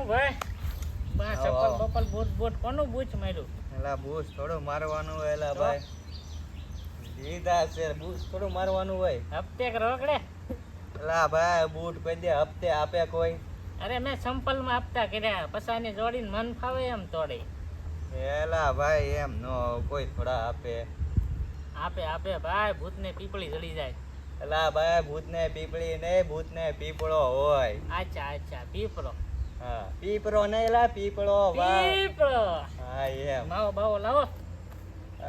હું ભાઈ? બા ચપ્પલ આવો. બૂટ બૂટ કોનું બૂચ માર્યું? એલા બૂસ થોડું મારવાનું હોય એલા ભાઈ. લીધા છે બૂસ થોડું મારવાનું હોય. હપ્તે રોકડે એલા ભાઈ બૂટ કોઈ દે હપ્તે આપે કોઈ. અરે મેં સંપલમાં હપ્તા કર્યા પસાની જોડીને મન ફાવે એમ તોડી. એલા ભાઈ એમ નો કોઈ થોડા આપે. આપે આપે ભાઈ ભૂતને પીપળી જડી જાય. એલા ભાઈ ભૂત ને પીપળી ને ભૂત ને પીપળો હોય. અચ્છા અચ્છા પીપળો. પીપળો નહીં લા પીપળો પીપળો. હા એમ. માવો બાવો લાવો.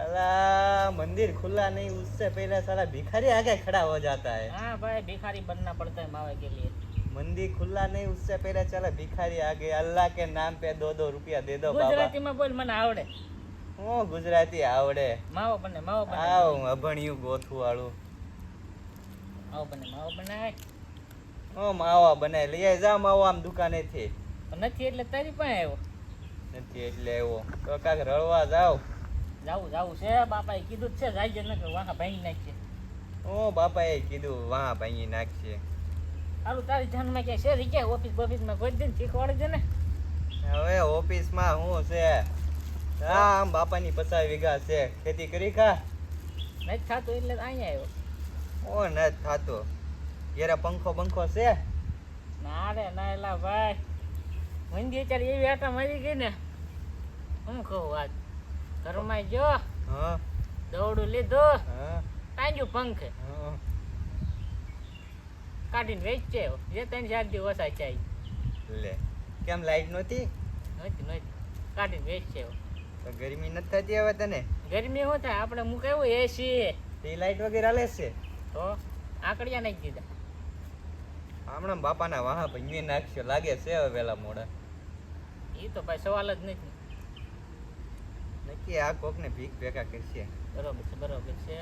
અલા મંદિર ખુલ્લા નહીં ઉસસે પહેલા સારા ભિખારી આગે ખડા હો જાતા હે. હા ભાઈ ભિખારી બનના પડતા હે માવે કે લિયે. મંદિર ખુલ્લા નહીં ઉસસે પહેલા ચાલે ભિખારી આગે. અલ્લા કે નામ પે દો દો રૂપિયા દે દો બાબા. ગુજરાતીમાં બોલ મને આવડે. હું ગુજરાતી આવડે? માવો બને માવો બને. આવ અભણિયું ગોથું વાળું માવો બને માવો બનાય. ઓ માવા બને લઈ જા માવા આમ દુકાનેથી. નથી એટલે તારી પાસે આવ્યો? નથી એટલે એવો તો કાક રળવા જાવ. જાવું જાવું છે. બાપાએ કીધું જ છે જાય ન કે વાહ ભાઈ નાખશે ઓ બાપાએ કીધું વાહ ભાઈ નાખશે સારું તારી જાનમાં ક્યાંય છે? રીકે ઓફિસ ઓફિસમાં કોઈ દિન શીખવાડે ને. હવે ઓફિસમાં શું છે? હા આમ બાપાની પચાસ વીઘા છે. ખેતી કરી ખા. નથી થતું એટલે અહીંયા આવ્યો. ઓ નથી થતું. ઘેરે પંખો બંખો છે? ના રે ના એલા ભાઈ. મંદી ચાલ એવી આટા મારી ગઈ ને હું કહું વાત? ઘરમાં જો હા. દોડું લીધું હા. પંખ પંખે. હા. કાઢીને વેચે જે ત્રણ ચાર દિવસ ઓછા ચાઈ લે કેમ લાઈટ નહોતી? નહોતી નહોતી. કાઢીને વેચે તો ગરમી નથી થતી હવે તને? ગરમી શું થાય? આપણે મુકાયું એસી તે લાઈટ વગેરે હાલે છે? તો આકડિયા નાખી દીધા. હમણાં બાપાના વાહ ભંગી નાખશો લાગે છે હવે વેલા મોડા. એ તો ભાઈ સવાલ જ નથી. નક્કી આ કોકને ભીખ ભેગા કરશે. બરોબર છે બરોબર છે.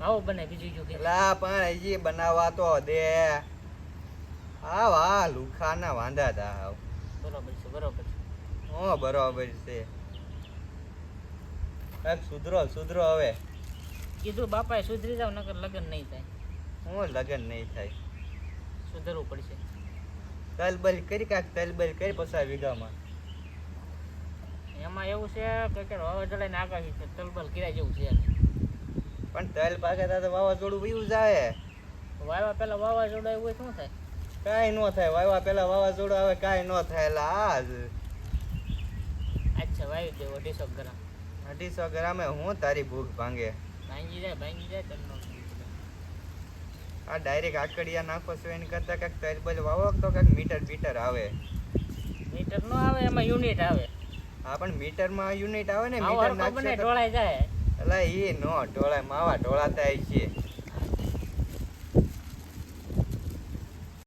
આવો બને બીજું જો કે લા પણ હજી બનાવવા તો દે આ વાહ લુખાના વાંધા તા આવ. બરોબર છે બરોબર છે. હો બરોબર છે. કાંઈક સુધરો સુધરો હવે. કીધું બાપાએ સુધરી જાવ નકર લગન નહીં થાય. હું લગન નહીં થાય. સુધરવું પડશે. તલબલ કરી કાંઈક તલબલ કરી પસાર વીઘામાં. એમાં એવું છે કે કે વાવાઝોડાને આગાહી છે તલબલ કર્યા જેવું છે. પણ તલ પાકે તા વાવાઝોડું વયું જાય. વાવા પેલા વાવાઝોડા એવું શું થાય? કાંઈ ન થાય વાવા પેલા વાવાઝોડું આવે કાંઈ ન થાય એટલે આ જ અચ્છા વાવી દેવો અઢીસો ગ્રામ. અઢીસો ગ્રામે હું તારી ભૂખ ભાંગે. ભાંગી જાય ભાંગી જાય તલનો. આ ડાયરેક્ટ આકડિયા નાખો છો એની કરતા કાંઈક તલબલ વાવો તો કાંઈક મીટર બીટર આવે. મીટર નો આવે એમાં યુનિટ આવે. હા પણ મીટરમાં યુનિટ આવે ને મીટર નાખશે ઢોળાઈ જાય. એટલે એ નો ઢોળાય માવા ઢોળાતા છે